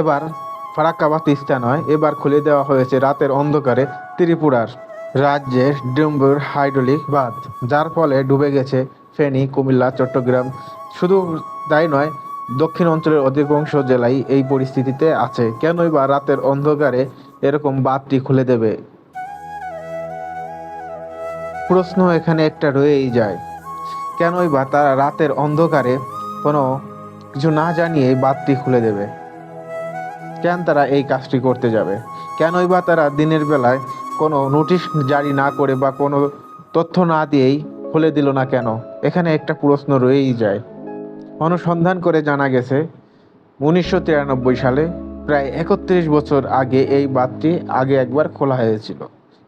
এবার ফারাক্কা বা তিস্তা নয়, এবার খুলে দেওয়া হয়েছে রাতের অন্ধকারে ত্রিপুরার রাজ্যের ডুম্বুর হাইড্রোলিক বাঁধ, যার ফলে ডুবে গেছে ফেনী, কুমিল্লা, চট্টগ্রাম। শুধু তাই নয়, দক্ষিণ অঞ্চলের অধিকাংশ জেলাই এই পরিস্থিতিতে আছে। কেনই বা রাতের অন্ধকারে এরকম বাঁধটি খুলে দেবে? প্রশ্ন এখানে একটা রয়েই যায়। কেনই বা তারা রাতের অন্ধকারে কোনো কিছু না জানিয়ে বাঁধটি খুলে দেবে? কেন তারা এই কাজটি করতে যাবে? কেনই বা তারা দিনের বেলায় কোনো নোটিশ জারি না করে বা কোনো তথ্য না দিয়েই খুলে দিল না কেন? এখানে একটা প্রশ্ন রয়েই যায়। অনুসন্ধান করে জানা গেছে, উনিশশো তিরানব্বই সালে প্রায় একত্রিশ বছর আগে এই বাঁধটি আগে একবার খোলা হয়েছিল।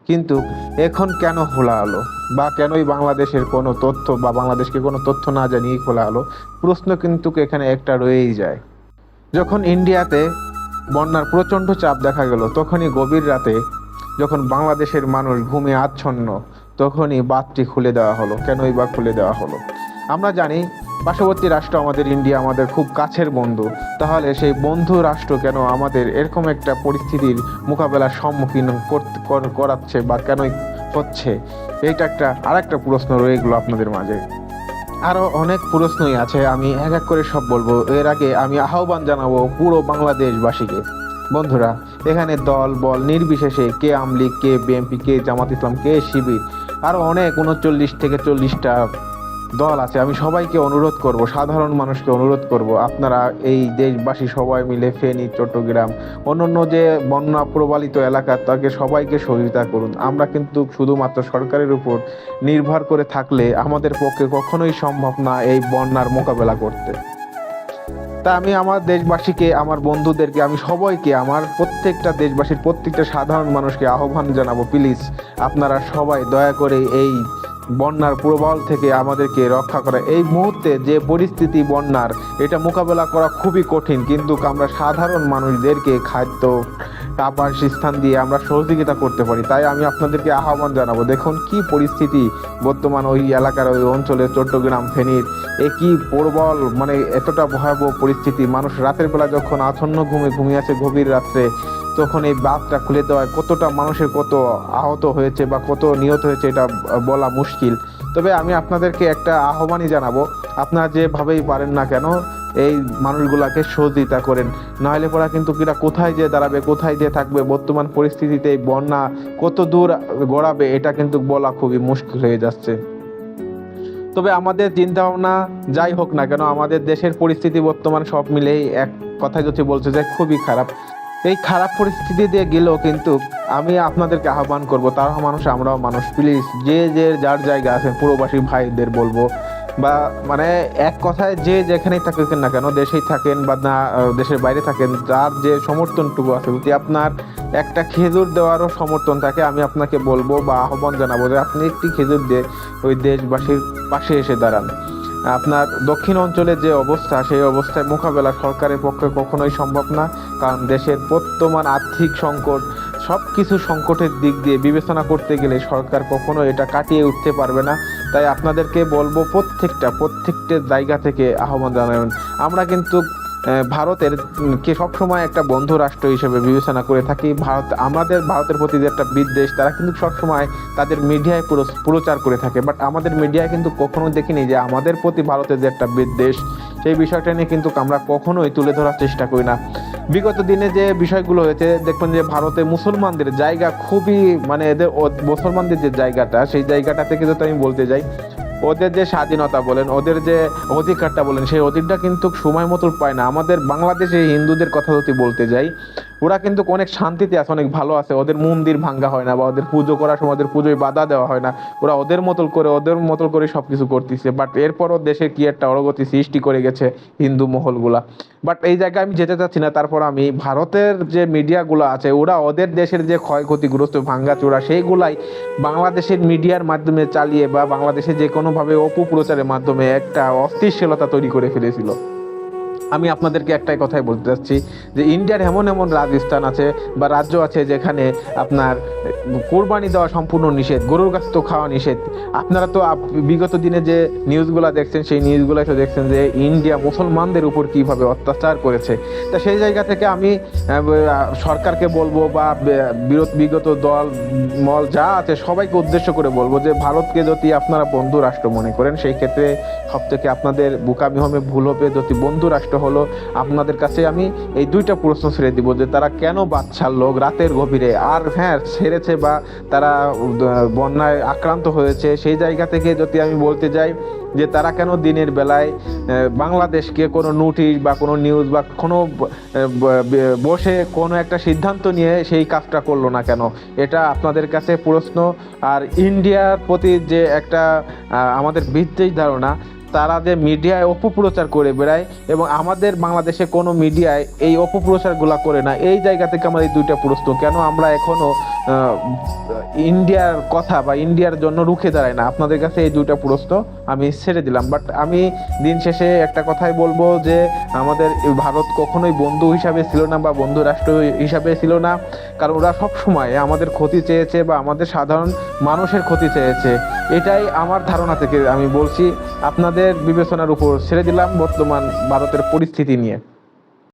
কিন্তু এখন কেন খোলা হলো? বা কেনই বাংলাদেশের কোনো তথ্য বা বাংলাদেশকে কোনো তথ্য না জানিয়ে খোলা হলো? প্রশ্ন কিন্তু এখানে একটা রয়েই যায়। যখন ইন্ডিয়াতে বন্যার প্রচণ্ড চাপ দেখা গেল। তখনই গভীর রাতে যখন বাংলাদেশের মানুষ ঘুমিয়ে আচ্ছন্ন, তখনই বাঁধটি খুলে দেওয়া হলো। কেনই বা খুলে দেওয়া হলো? আমরা জানি পার্শ্ববর্তী রাষ্ট্র আমাদের ইন্ডিয়া, আমাদের খুব কাছের বন্ধু। তাহলে সেই বন্ধু রাষ্ট্র কেন আমাদের এরকম একটা পরিস্থিতির মোকাবেলার সম্মুখীন কর- করাচ্ছে বা কেনই হচ্ছে? এইটা একটা আর একটা প্রশ্ন রয়ে গেলো আপনাদের মাঝে। আরও অনেক প্রশ্নই আছে, আমি এক এক করে সব বলব। এর আগে আমি আহ্বান জানাব পুরো বাংলাদেশবাসীকে। বন্ধুরা, এখানে দল, বল, নির্বিশেষে কে আমলিগ, কে বিএনপি, কে জামাত ইসলাম, কে শিবির আরও অনেক, উনচল্লিশ থেকে চল্লিশটা দল আছে, আমি সবাইকে অনুরোধ করব, সাধারণ মানুষকে অনুরোধ করব, আপনারা এই দেশবাসী সবাই মিলে ফেনী, চট্টগ্রাম, অন্যান্য যে বন্যা প্রবালিত এলাকা, তাকে সবাইকে সহযোগিতা করুন। আমরা কিন্তু শুধুমাত্র সরকারের উপর নির্ভর করে থাকলে আমাদের পক্ষে কখনোই সম্ভব না এই বন্যার মোকাবেলা করতে। তা আমি আমার দেশবাসীকে, আমার বন্ধুদেরকে, আমি সবাইকে, আমার প্রত্যেকটা দেশবাসীর প্রত্যেকটা সাধারণ মানুষকে আহ্বান জানাব, প্লিজ, আপনারা সবাই দয়া করে এই বন্যার প্রবাহ থেকে আমাদেরকে রক্ষা করা। এই মুহূর্তে যে পরিস্থিতি বন্যার, এটা মোকাবেলা করা খুবই কঠিন, কিন্তু আমরা সাধারণ মানুষদেরকে খাদ্য আবাস স্থান দিয়ে আমরা সহযোগিতা করতে পারি। তাই আমি আপনাদেরকে আহ্বান জানাব, দেখুন কি পরিস্থিতি বর্তমান ওই এলাকার ওই অঞ্চলে চট্টগ্রাম, ফেনীর। এ কি প্রবল মানে এতটা ভয়াবহ পরিস্থিতি। মানুষ রাতের বেলা যখন আছন্ন ঘুমে ঘুমিয়ে আছে গভীর রাত্রে তখন এই বাঁধটা খুলে দেওয়ায় কতটা মানুষের কত আহত হয়েছে বা কত নিহত হয়েছে এটা বলা মুশকিল। তবে আমি আপনাদেরকে একটা আহ্বানই জানাব, আপনারা যেভাবেই পারেন না কেন, এই মানুষগুলাকে সহযোগিতা করেন। নাহলে পরা কিন্তু কিরা কোথায় যে দাঁড়াবে, কোথায় যে থাকবে, বর্তমান পরিস্থিতিতে এই বন্যা কত দূর গড়াবে, এটা কিন্তু বলা খুবই মুশকিল হয়ে যাচ্ছে। তবে আমাদের চিন্তা ভাবনা যাই হোক না কেন, আমাদের দেশের পরিস্থিতি বর্তমান সব মিলেই এক কথায় যদি বলছে যে খুবই খারাপ। এই খারাপ পরিস্থিতি দিয়ে গেলেও কিন্তু আমি আপনাদেরকে আহ্বান করব, তারা মানুষ, আমরাও মানুষ। প্লিজ যে যে, যার জায়গা আছে, প্রবাসী ভাইদের বলব। বা মানে এক কথায় যে যেখানেই থাকেন না কেন, দেশেই থাকেন বা না, দেশের বাইরে থাকেন, যার যে সমর্থনটুকু আছে, যদি আপনার একটা খেজুর দেওয়ারও সমর্থন থাকে, আমি আপনাকে বলব বা আহ্বান জানাব যে আপনি একটি খেজুর দিয়ে ওই দেশবাসীর পাশে এসে দাঁড়ান। আপনার দক্ষিণ অঞ্চলে যে অবস্থা, সেই অবস্থায় মোকাবেলা সরকারের পক্ষে কখনোই সম্ভব না, কারণ দেশের বর্তমান আর্থিক সংকট সব কিছু সংকটের দিক দিয়ে বিবেচনা করতে গেলে সরকার কখনো এটা কাটিয়ে উঠতে পারবে না। তাই আপনাদেরকে বলব প্রত্যেকটা প্রত্যেকটা জায়গা থেকে আহ্বান জানাবেন। আমরা কিন্তু ভারতের কে সবসময় একটা বন্ধু রাষ্ট্র হিসেবে বিবেচনা করে থাকি। ভারত, আমাদের, ভারতের প্রতি যে একটা বিদ্বেষ, তারা কিন্তু সবসময় তাদের মিডিয়ায় পুরো, প্রচার করে থাকে। বাট আমাদের মিডিয়ায় কিন্তু কখনো দেখিনি যে আমাদের প্রতি ভারতের যে একটা বিদ্বেষ, সেই বিষয়টা নিয়ে কিন্তু আমরা কখনোই তুলে ধরার চেষ্টা করি না। বিগত দিনে যে বিষয়গুলো হয়েছে, দেখবেন যে ভারতে মুসলমানদের জায়গা খুবই মানে এদের মুসলমানদের যে জায়গাটা, সেই জায়গাটা থেকে যদি আমি বলতে যাই ওদের যে স্বাধীনতা বলেন, ওদের যে অধিকারটা বলেন, সেই অধিকারটা কিন্তু সময় মতো পায় না। আমাদের বাংলাদেশে হিন্দুদের কথা যদি বলতে যাই ওরা কিন্তু অনেক শান্তিতে আছে, অনেক ভালো আছে। ওদের মন্দির ভাঙ্গা হয় না বা ওদের পুজো করার সময় ওদের পুজোয় বাধা দেওয়া হয় না। ওরা ওদের মতল করে, ওদের মতল করে সবকিছু করতেছে। বাট এরপরও দেশে কি একটা অগ্রগতি সৃষ্টি করে গেছে হিন্দু মহলগুলা। বাট এই জায়গায় আমি যেতে চাচ্ছি না, তারপর আমি ভারতের যে মিডিয়াগুলো আছে, ওরা ওদের দেশের যে ক্ষয়ক্ষতিগ্রস্ত ভাঙ্গাচোরা সেইগুলাই বাংলাদেশের মিডিয়ার মাধ্যমে চালিয়ে বা বাংলাদেশে যে কোনোভাবে অপপ্রচারের মাধ্যমে একটা অস্থিরশীলতা তৈরি করে ফেলেছিল। আমি আপনাদেরকে একটাই কথাই বলতে চাচ্ছি যে ইন্ডিয়ার এমন এমন রাজস্থান আছে বা রাজ্য আছে যেখানে আপনার কোরবানি দেওয়া সম্পূর্ণ নিষেধ, গরুর গাছ তো খাওয়া নিষেধ। আপনারা তো বিগত দিনে যে নিউজগুলো দেখছেন, সেই নিউজগুলো তো দেখছেন যে ইন্ডিয়া মুসলমানদের উপর কীভাবে অত্যাচার করেছে। তা সেই জায়গা থেকে আমি সরকারকে বলব বা বিরোধ, বিগত দল, মল যা আছে সবাইকে উদ্দেশ্য করে বলব যে ভারতকে যদি আপনারা বন্ধু রাষ্ট্র মনে করেন, সেই ক্ষেত্রে সব থেকে আপনাদের বোকামি হবে, ভুল হবে যদি বন্ধু রাষ্ট্র হলো, আপনাদের কাছে আমি এই দুইটা প্রশ্ন ছেড়ে দিব যে তারা কেন বাদ লোক রাতের গভীরে? আর হ্যাঁ ছেড়েছে বা তারা বন্যায় আক্রান্ত হয়েছে, সেই জায়গা থেকে যদি আমি বলতে যাই যে তারা কেন দিনের বেলায় বাংলাদেশকে কোনো নোটিশ বা কোনো নিউজ বা কোনো বসে কোনো একটা সিদ্ধান্ত নিয়ে সেই কাজটা করল না কেন? এটা আপনাদের কাছে প্রশ্ন। আর ইন্ডিয়ার প্রতি যে একটা আমাদের বিদ্বেষ ধারণা তারা যে মিডিয়ায় অপপ্রচার করে বেড়ায় এবং আমাদের বাংলাদেশে কোনো মিডিয়ায় এই অপপ্রচারগুলো করে না, এই জায়গা থেকে আমার এই দুইটা প্রশ্ন, কেন আমরা এখনও ইন্ডিয়ার কথা বা ইন্ডিয়ার জন্য রুখে দাঁড়াই না? আপনাদের কাছে এই দুইটা প্রশ্ন আমি ছেড়ে দিলাম বাট আমি দিন শেষে একটা কথাই বলব যে আমাদের ভারত কখনোই বন্ধু হিসাবে ছিল না বা বন্ধু রাষ্ট্র হিসাবে ছিল না, কারণ ওরা সবসময় আমাদের ক্ষতি চেয়েছে বা আমাদের সাধারণ মানুষের ক্ষতি চেয়েছে। এটাই আমার ধারণা থেকে আমি বলছি। আপনাদের বিবেচনার উপর ছেড়ে দিলাম বর্তমান ভারতের পরিস্থিতি নিয়ে।